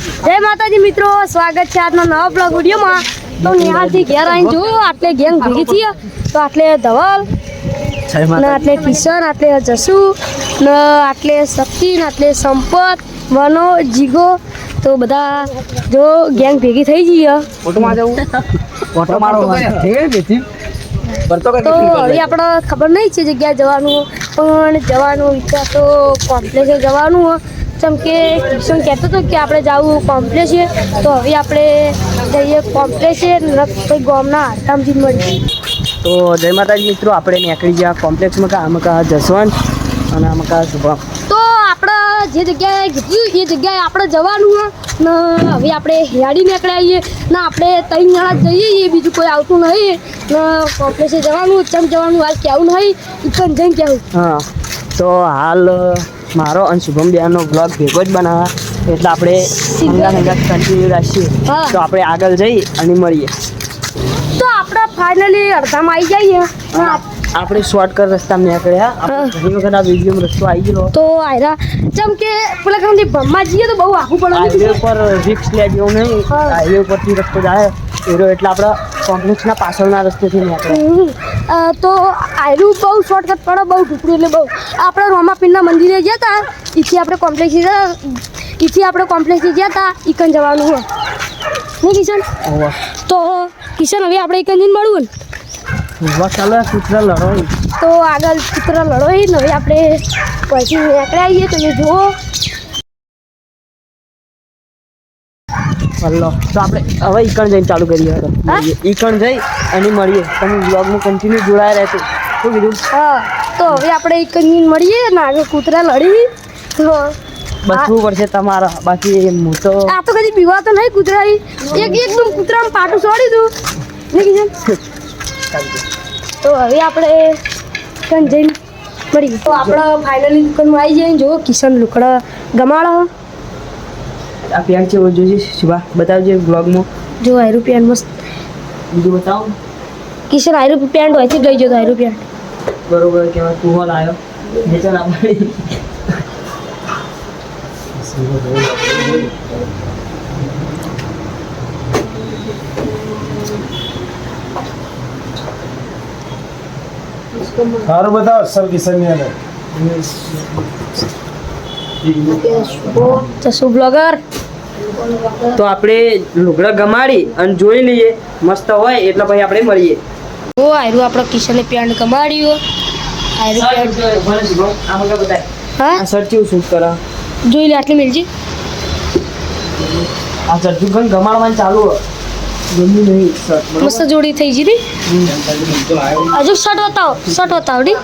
જય માતાજી મિત્રો સ્વાગત છે આજના નવા બ્લોગ વિડીયોમાં. તો નિહાળથી ઘેર આવીને જો આટલે ગેંગ ભેગી છીએ તો આટલે ધવલ ને આટલે કિશન આટલે જસુ ને આટલે શક્તિ ને આટલે સંપત વનો જીગો. તો બધા જો ગેંગ ભેગી થઈ જઈએ. ફોટોમાં જવું? ફોટો મારો તો હવે આપણે ખબર નહીં છે જગ્યાએ જવાનું. પણ જવાનું વિચાર તો કોમ્પ્લેક્સે જવાનું. હો. જેમ કે કિશન કહેતો હતો કે આપણે જવું કોમ્પ્લેક્સ છે તો હવે આપણે જઈએ કોમ્પ્લેક્સે ને પછી ગામના આટામથી મળીએ. તો જય માતાજી મિત્રો આપણે નીકળી ગયા કોમ્પ્લેક્ષમાં કા આમાં કા જસવંત અને આમાં કા શુભમ. તો આપણે જે જગ્યાએ કીધું એ જગ્યાએ આપણે જવાનું ને હવે આપણે હેડી નીકળ્યા છીએ ને આપણે ત્રણ જણા જઈએ એ બીજું કોઈ આવતું નહીં ને કોમ્પ્લેક્ષે જવાનું ચમ જવાનું હાલ કહેવું નહીં પણ જઈને કહેવું હા તો હાલ મારો અને શુભમ બિહારનો બ્લોગ ભેગો જ બનાવવા. એટલે આપણે હંગા હંગા કન્ટિન્યુ રાખીએ. તો આપણે આગળ જઈ અને મળીએ. તો આપણે ફાઇનલી અડધામાં આવી જઈએ આપણે શોર્ટકટ રસ્તામાં નીકળ્યા. કર્યા ઘણી વખત આ વીડિયો રસ્તો આવી ગયો. તો આયરા જેમ કે પેલા કામથી ભમમાં જઈએ તો બહુ આખું પડે હાઈવે ઉપર રિક્સ લે જેવું નહીં. હાઈવે ઉપરથી રસ્તો જાય. એરો એટલે આપણે કોમ્પ્લેક્સના પાછળના રસ્તેથી નીકળે. હમ. અ, તો આયરું બહુ શોર્ટકટ પડે બહુ ઢૂકડું એટલે બહુ. આપણે રોમાપીરના મંદિરે ગયા હતા એથી આપણે કોમ્પ્લેક્સ એથી આપણે કોમ્પ્લેક્સથી ગયા હતા ઈકન જવાનું હોય. નહીં કિશન? તો કિશન હવે આપણે ઈકન જઈને મળવું ચાલો કૂતરા લડો તો આગળ ચિત્ર લડો હવે આપણે પછી નીકળ્યા આવીએ તમે જુઓ. હલો. તો આપણે હવે ઈકણ જઈને ચાલુ કરીએ હવે. ઈકણ જઈ અને મળીએ. તમે બ્લોગમાં કન્ટિન્યુ જોડાયા રહેશે શું કીધું? હા તો હવે આપણે ઈકણ જઈને મળીએ ને આગળ કૂતરા લડી. તો બચવું પડશે તમારા? બાકી હું તો આ તો કદી પીવા તો નહીં કૂતરા એક એકદમ કૂતરામાં પાટું છોડી દઉં. નહીં તો હવે આપણે દુકાન જઈને મળીએ. તો આપણે ફાઇનલી દુકાનમાં આવી જઈએ જો કિશન લુકડા ગમાડો. આ પેન્ટ છે જોજે. શિવા બતાવજે બ્લોગમાં જો આયરું પેન્ટ મસ્ત. બીજું બતાવો. કિશન આયરું પેન્ટ હોય છે લઈ જતો આયરું પેન્ટ બરોબર કહેવાય તું હોલ આવ્યો. નીચે ના પડી. સારું બતાવો સર કિશનને જસુ બ્લોગર તો આપણે લુગડા ગમાડી અને જોઈ લઈએ. મસ્ત હોય એટલે પછી આપણે મળીએ. ઓ આયરું આપણો કિશને પેન્ટ ગમાડ્યું. આયરું પેન્ટ. આમાં બતાય? હા? સરચું શું શૂટ કરે? જોઈ લે આટલી મિલજી આ શર્ટ પણ ગમાડવાનું ચાલુ હોય. ગમ્યું નહીં શર્ટ મસ્ત જોડી થઈ ગઈ રી. હજુ શર્ટ બતાવો શર્ટ બતાવો રી.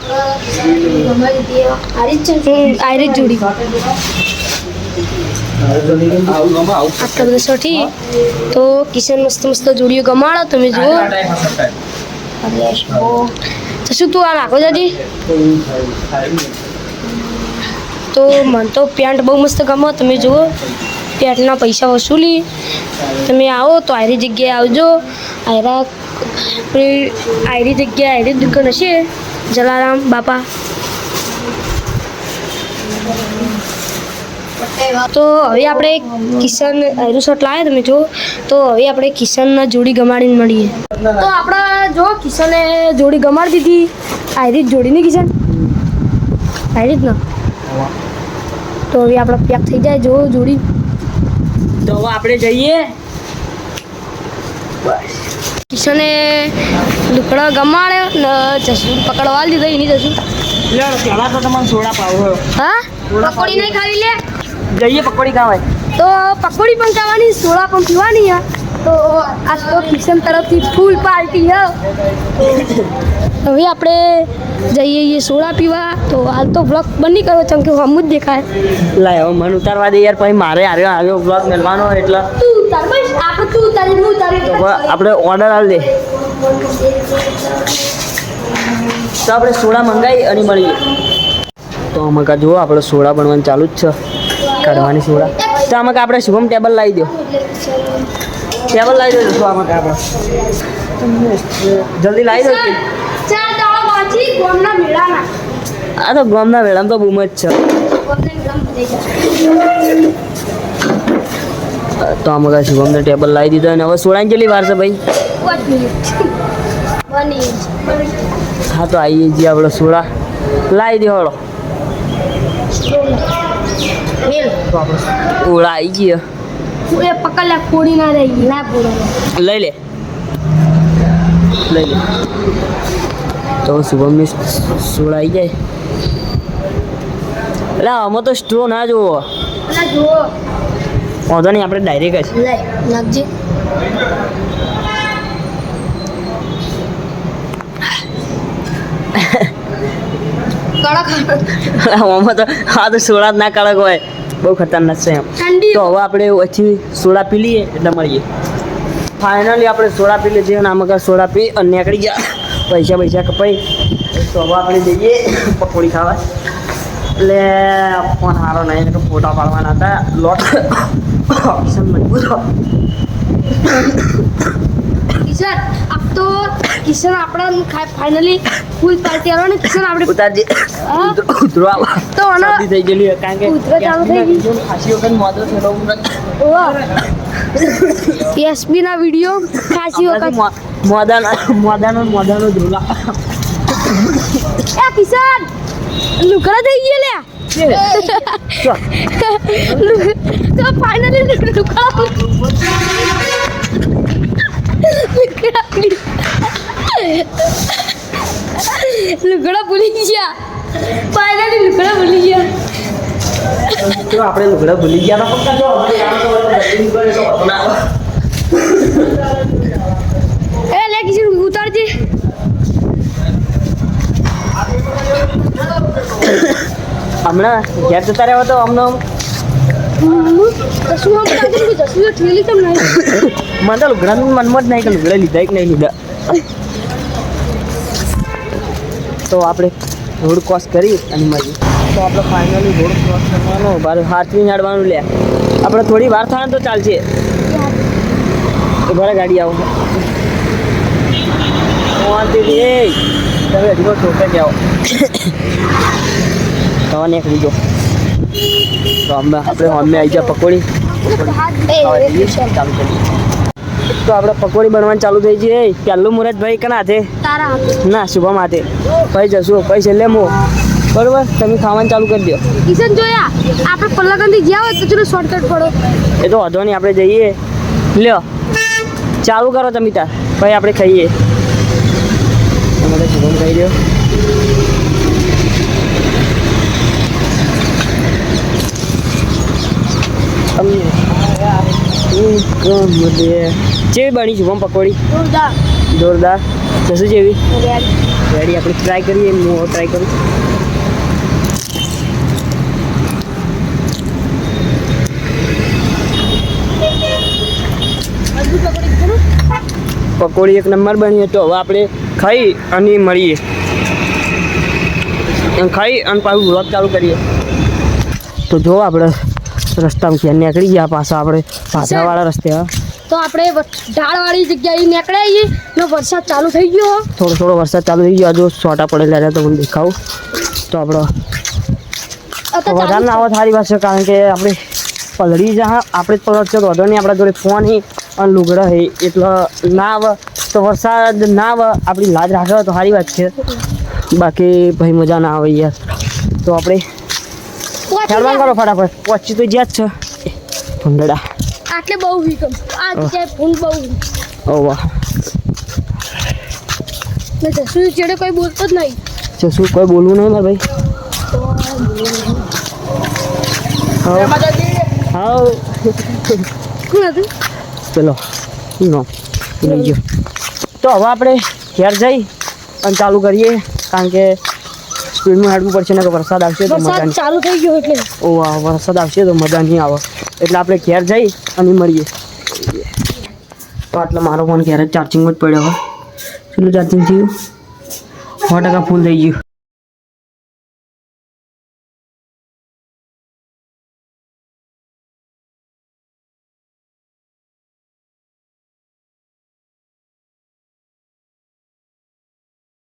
આયરી જોડી. આટલા બધા શર્ટી તો કિશન મસ્ત મસ્ત જોડીઓ ગમાડો તમે જુઓ. તો શું તું આ નાખો દાદી? તો મને તો પેન્ટ બહુ મસ્ત ગમો, તમે જુઓ. પેન્ટના પૈસા વસૂલી. તમે આવો તો આયરી જગ્યાએ આવજો. આયરા આયરી જગ્યાએ આયરી દુકાન હશે? જલારામ, બાપા. તો હવે આપણે કિશન હેરુ શર્ટ લાવ્યા તમે જો તો હવે આપણે કિશનના જોડી ગમાડીને મળીએ. તો આપણે જો કિશને જોડી ગમાડી દીધી. આયરી જ જોડીની કિશન? આયરી જ ના તો હવે આપણે પેક થઈ જાય. જો જોડી. તો હવે આપણે જઈએ. કિશને લુકડા ગમાડ્યો ને જસૂર પકડવા દીધો એની જસૂર લે પહેલા તો તમને સોડા પાવો હા? પકોડી નહીં ખાવી લે? જઈએ પકોડી ખાવાય તો પકોડી પણ ખાવાની સોડા પણ પીવાની હે તો આજ તો કિશન તરફથી ફૂલ પાર્ટી હે. હવે આપણે જઈએ એ સોડા પીવા. તો હાલ તો બ્લોગ બની ગયો ચમ કે હમ જ દેખાય. લાય હવે મન ઉતારવા દે યાર પછી મારે આવ્યો આવ્યો બ્લોગ મેળવાનો એટલે. તું આપણે ઓર્ડર આલ દે. તો આપણે સોડા મંગાવી અને મળીએ. તો કા જુઓ આપણે સોડા બનવાનું ચાલુ જ છે. કાઢવાની સોડા તો આમાં આપણે શુભમ ટેબલ લાવી દો. ટેબલ લાવી દો તો આમાં આપણે. જલ્દી લાવી દો. આ તો ગામના વેળામાં તો બૂમ જ છે. તો આમાં કાંઈ શુભમને ટેબલ લાવી દીધો અને હવે સોળાની કેટલી વાર છે ભાઈ? હા તો આવીએ છીએ આપણે સોળા. લાવી દે હળો. ઓળા આવી ગયો. એ પકડલા ફોડી ના રહી ના ફોડો. લઈ લે. લઈ લે. તો શુભમની સોળા આવી જાય. એટલે આમાં તો સ્ટ્રો ના જોવો વાંધો નહીં આપણે ડાયરેક્ટ જ. લે નાખજે. કડક. આમાં તો આ તો સોળા જ ના કડક હોય. બહુ ખતરનાક છે એમ. તો હવે આપણે પછી સોડા પી લઈએ એટલે મળીએ. ફાઇનલી આપણે સોડા પી લીધી અને આમાં સોડા પી અને નીકળી ગયા. પૈસા પૈસા કપાઈ. તો હવે આપણે જઈએ પકોડી ખાવા. એટલે ફોન સારો નહીં તો ફોટા પાડવાના હતા. લોટ ઓપ્શન મજબૂત. કિશન આપ તો કિશન આપણા ફાઇનલી ફૂલ પાર્ટી આવવાનો કિશન આપણે ઉતારજે? ઉતરો આવો. તો આના થઈ ગયેલી કારણ કે ઉતરો ચાલુ થઈ ગઈ. ખાસી વખત મોઢો થયેલો ઓહ એસબી ના વિડિયો ખાસી વખત. મોદાનો મોદાનો મોદાનો ધોલા એ કિશન લુકડા થઈ ગયા લ્યા. તો ફાઇનલી લુકડા લુકડા ભૂલી ગયા. ફાઇનલી લુગડા ભૂલી ગયા. તો આપણે લુગડા ભૂલી ગયા હતા જો. એ લે કિશન ઉતારજે હમણાં ઘેર જતા રહ્યો તો અમને મને તો લુગડા મનમાં જ નહીં કે લુગડા લીધા કે નહીં લીધા. તો આપણે રોડ ક્રોસ કરી અને મળીએ. તો આપણે ફાઇનલી રોડ ક્રોસ કરવાનો બાર હાથવી નાડવાનું લે. આપણે થોડી વાર થાય તો ચાલશે. તો રહે ગાડી આવો. તમે હજી છોકરા જાઓ તમે નીકળી જો તો અમે આપણે અમે આવી જાય પકોડી. ચાલુ કરીએ. તો આપણે પકોડી બનવાનું ચાલુ થઈ જઈએ પહેલું મુરત ભાઈ કના હાથે? ના શુભમ હાથે. ભાઈ જશું પછી છેલ્લે મો. બરોબર? તમે ખાવાનું ચાલુ કરી દો કિશન જોયા આપણે પલ્લાગંથી ગયા હોય તો ચલો શોર્ટકટ પડો. એ તો વાંધો નહીં આપણે જઈએ. લ્યો. ચાલુ કરો તમે તાર. ભાઈ આપણે ખાઈએ. તમારે શુભમ ખાઈ દો જેવી બની શુભમ પકોડી? જોરદાર. જોરદાર. જશું જેવી? રેડી. આપણે ટ્રાય કરીએ હું ટ્રાય કરું. પકડી એક નંબર બની તો હવે આપણે ખાઈ અને મળીએ. ખાઈ અને પાછું વ્લોગ ચાલુ કરીએ. તો જો આપણે રસ્તામાં ક્યાં નીકળી ગયા પાછા આપણે પાછળવાળા રસ્તે હા. તો આપણે ઢાળવાળી જગ્યાએ નીકળ્યા છીએ ને વરસાદ ચાલુ થઈ ગયો. થોડો થોડો વરસાદ ચાલુ થઈ ગયો. જો સોટા પડેલા રહ્યા તો મને દેખાવું તો આપણો વધારે ના આવે સારી વાત છે કારણ કે આપણે પલળી જા આપણે પલળ છે તો વધો નહીં આપણા જોડે ફોન હી અને લુગડા હે. એટલે ના આવે તો વરસાદ ના આવે આપણી લાજ રાખે તો સારી વાત છે. બાકી ભાઈ મજા ના આવે યાર. તો આપણે હેડવાન કરો ફટાફટ. પહોંચી તો જ્યાં જ છે. ભૂંડડા આટલે બહુ વીકમ આ જગ્યાએ ફૂલ બહુ ઓ વાહ ને જસુ ચેડે કોઈ બોલતો જ નહીં છે શું કોઈ બોલવું નહીં મારે ભાઈ હાવ હાવ કોણ હતું પેલો નો લઈ ગયો તો હવે આપણે ઘેર જઈ અને ચાલુ કરીએ કારણ કે સ્પીડમાં હેડવું પડશે ને તો વરસાદ આવશે તો મજા વરસાદ નહીં ચાલુ થઈ ગયો એટલે ઓ વાહ વરસાદ આવશે તો મજા નહીં આવે એટલે આપણે ઘેર જઈ અને મળીએ. તો આટલો મારો ફોન ઘેર જ ચાર્જિંગમાં જ પડ્યો હોય ચાર્જિંગ થયું? સો ટકા ફૂલ થઈ ગયું.